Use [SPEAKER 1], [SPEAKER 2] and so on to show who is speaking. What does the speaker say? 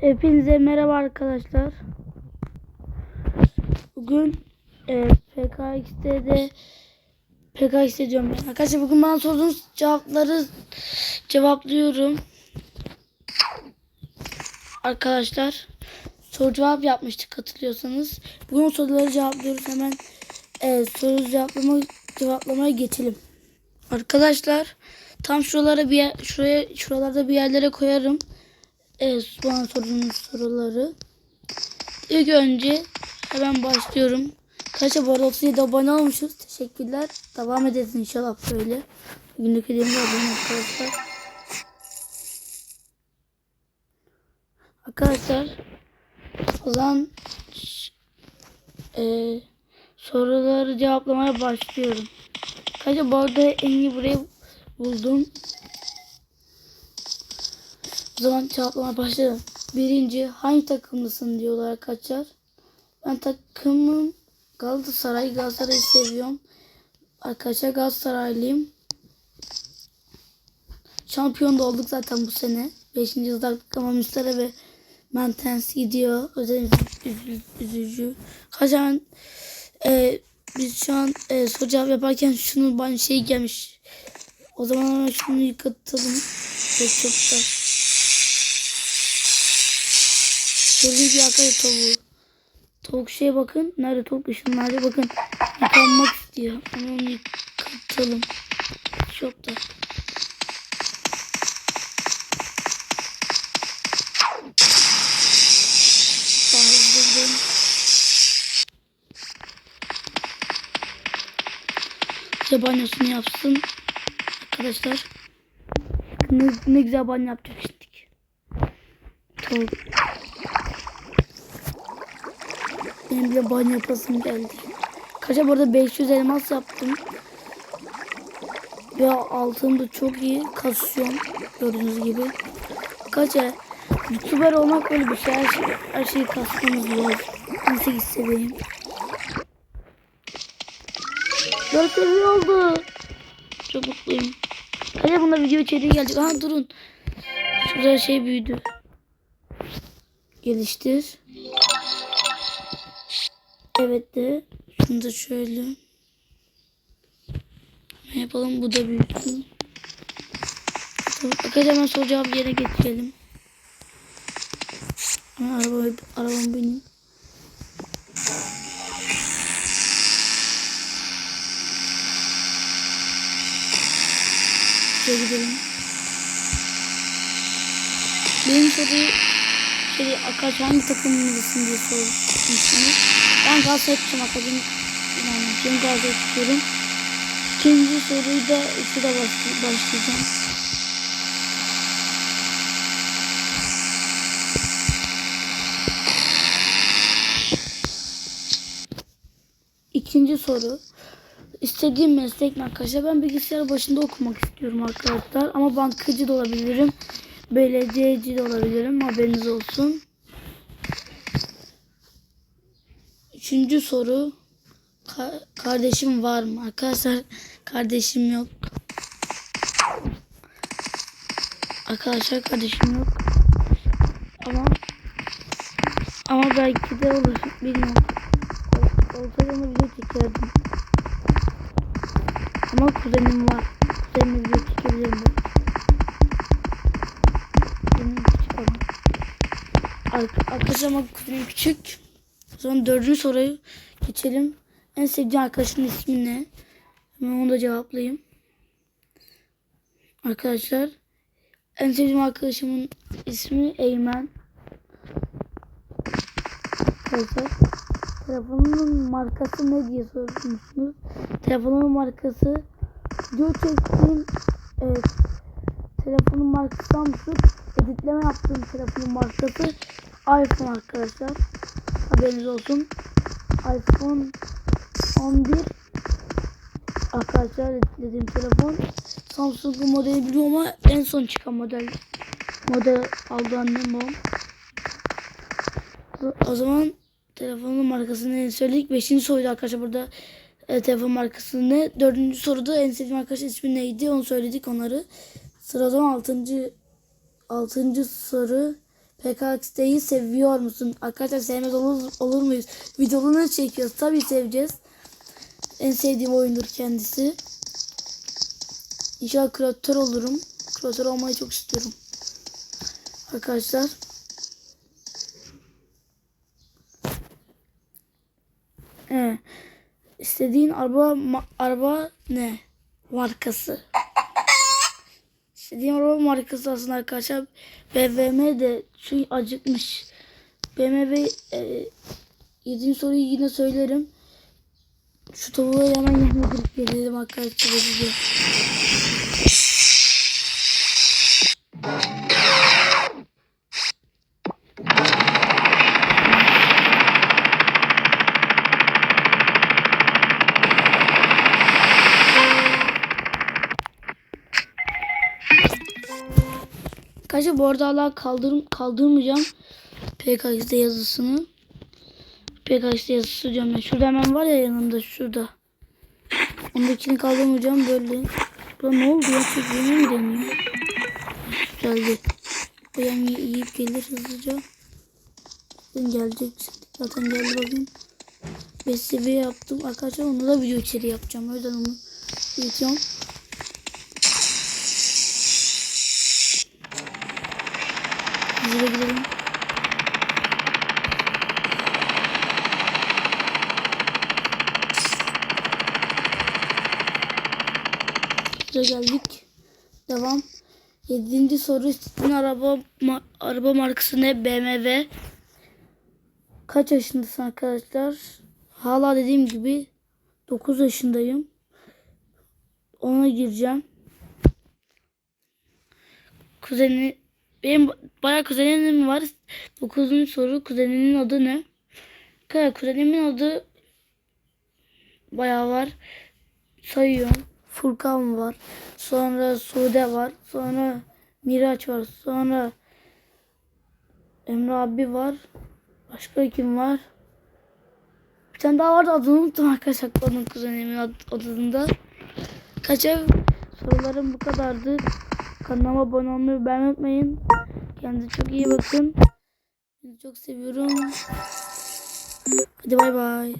[SPEAKER 1] Hepinize merhaba arkadaşlar. Bugün e, PKX'de PKX diyorum. ben. Arkadaşlar bugün bana sorduğunuz cevapları cevaplıyorum. Arkadaşlar soru cevap yapmıştık hatırlıyorsanız. Bugün soruları cevaplıyoruz. Hemen e, soru cevaplama cevaplamaya geçelim. Arkadaşlar tam şuralara bir yer, şuraya şuralarda bir yerlere koyarım. Evet, sorduğunuz soruları. İlk önce hemen başlıyorum. Bu arada 37 abone olmuşuz. Teşekkürler. Devam ederiz inşallah böyle. Günlük hediyemde abone arkadaşlar. Arkadaşlar o zaman eee, soruları cevaplamaya başlıyorum. Kaça bu arada en iyi burayı buldum. O zaman cevaplamaya başlayalım. Birinci hangi takımlısın diyorlar kaçar. Ben takımım Galatasaray. Galatasaray'ı seviyorum. Arkadaşlar Galatasaraylıyım. Şampiyon da olduk zaten bu sene. Beşinci yıldızlık ama Müstara ve Mentens gidiyor. Özel üzü- üzücü. Kaçar e, biz şu an e, soru cevap yaparken şunun bana şey gelmiş. O zaman şunu yıkatalım. Çok çok da. Gördüğünüz gibi arkadaşlar tavuğu. Tavuk şeye bakın. Nerede tavuk ışınlarda bakın. Yıkanmak istiyor. Onu yıkatalım. Çok da. Bağladım. İşte banyosunu yapsın. Arkadaşlar. Ne, ne güzel banyo yapacak şimdi. Tavuk. Benim bile banyo yapasım geldi. Kaça bu arada 500 elmas yaptım. Ve altın da çok iyi kasıyorum. Gördüğünüz gibi. Kaça YouTuber olmak böyle bir şey. Her, şey, her şeyi kasmamız lazım. 18 seviyeyim. 4 seviye oldu. Çok mutluyum. Kaça bunda video içeriği gelecek. Aha durun. Şurada şey büyüdü. Geliştir. Evet de şunu da şöyle ne yapalım bu da büyüsün. Arkadaşlar hemen soru cevap yerine getirelim. Hemen araba, arabam benim. Şöyle gidelim. Benim soruyu şey arkadaş hangi takımımızsın diye sormuşsunuz. Ben Galatasaray tutacağım arkadaşım. İnanmıyorum. Galatasaray tutuyorum. İkinci soruyu da şurada başlay başlayacağım. İkinci soru. İstediğim meslek mi arkadaşlar? Ben bilgisayar başında okumak istiyorum arkadaşlar. Ama bankacı da olabilirim. Belediyeci de olabilirim. Haberiniz olsun. Üçüncü soru. Ka- kardeşim var mı? Arkadaşlar kardeşim yok. Arkadaşlar kardeşim yok. Ama ama belki de olur. Bilmiyorum. Ol- Olsaydı onu video çekerdim. Ama kuzenim var. Kuzenimle video çekebilirim Arkadaşlar ama kuzenim küçük. O zaman dördüncü soruyu geçelim. En sevdiğin arkadaşın ismi ne? Hemen onu da cevaplayayım. Arkadaşlar en sevdiğim arkadaşımın ismi Eymen. Arkadaşlar telefonunun markası ne diye sormuşsunuz. Telefonunun markası video çektiğim evet, telefonun markası Samsung. Editleme yaptığım telefonun markası iPhone arkadaşlar. Haberiniz olsun. iPhone 11 arkadaşlar dediğim telefon Samsung'un modeli biliyorum ama en son çıkan model model aldı annem babam. O zaman telefonun markasını söyledik. Beşinci soruydu arkadaşlar burada e, telefon markası ne? Dördüncü soruda en sevdiğim arkadaş ismi neydi? Onu söyledik onları. Sıra o zaman altıncı altıncı soru. PKX'yi seviyor musun? Arkadaşlar sevmez olur, olur muyuz? Videolarını çekiyoruz. Tabii seveceğiz. En sevdiğim oyundur kendisi. İnşallah kreatör olurum. Kreatör olmayı çok istiyorum. Arkadaşlar. Ee, istediğin araba araba ne? Markası. İstediğim araba markası aslında arkadaşlar. BMW de şu acıkmış. BMW e, 7. soruyu yine söylerim. Şu tavuğu hemen yemedik gelelim arkadaşlar. Arkadaşlar bu arada hala kaldır, kaldırmayacağım PKX'de yazısını. PKX'de yazısı diyorum ya. Şurada hemen var ya yanında şurada. Ondakini kaldırmayacağım böyle. Burada ne oldu ya? Çekimine mi deniyor? Geldi. O yan yiyip gelir hızlıca. Zaten gelecek. Zaten geldi bakayım. 5 seviye yaptım. Arkadaşlar onu da video içeri yapacağım. O yüzden onu büyütüyorum. Hızlı gidelim. Hızlı geldik. Devam. Yedinci soru istediğin araba ma- araba markası ne? BMW. Kaç yaşındasın arkadaşlar? Hala dediğim gibi 9 yaşındayım. Ona gireceğim. Kuzeni benim bayağı kuzenim var. Dokuzuncu soru kuzeninin adı ne? Arkadaşlar kuzenimin adı bayağı var. Sayıyorum. Furkan var. Sonra Sude var. Sonra Miraç var. Sonra Emre abi var. Başka kim var? Bir tane daha vardı adını unuttum arkadaşlar. Onun kuzenimin ad- adında. Kaça sorularım bu kadardı. Kanalıma abone olmayı beğenmeyi unutmayın. Kendinize çok iyi bakın. Sizi çok seviyorum. Hadi bay bay.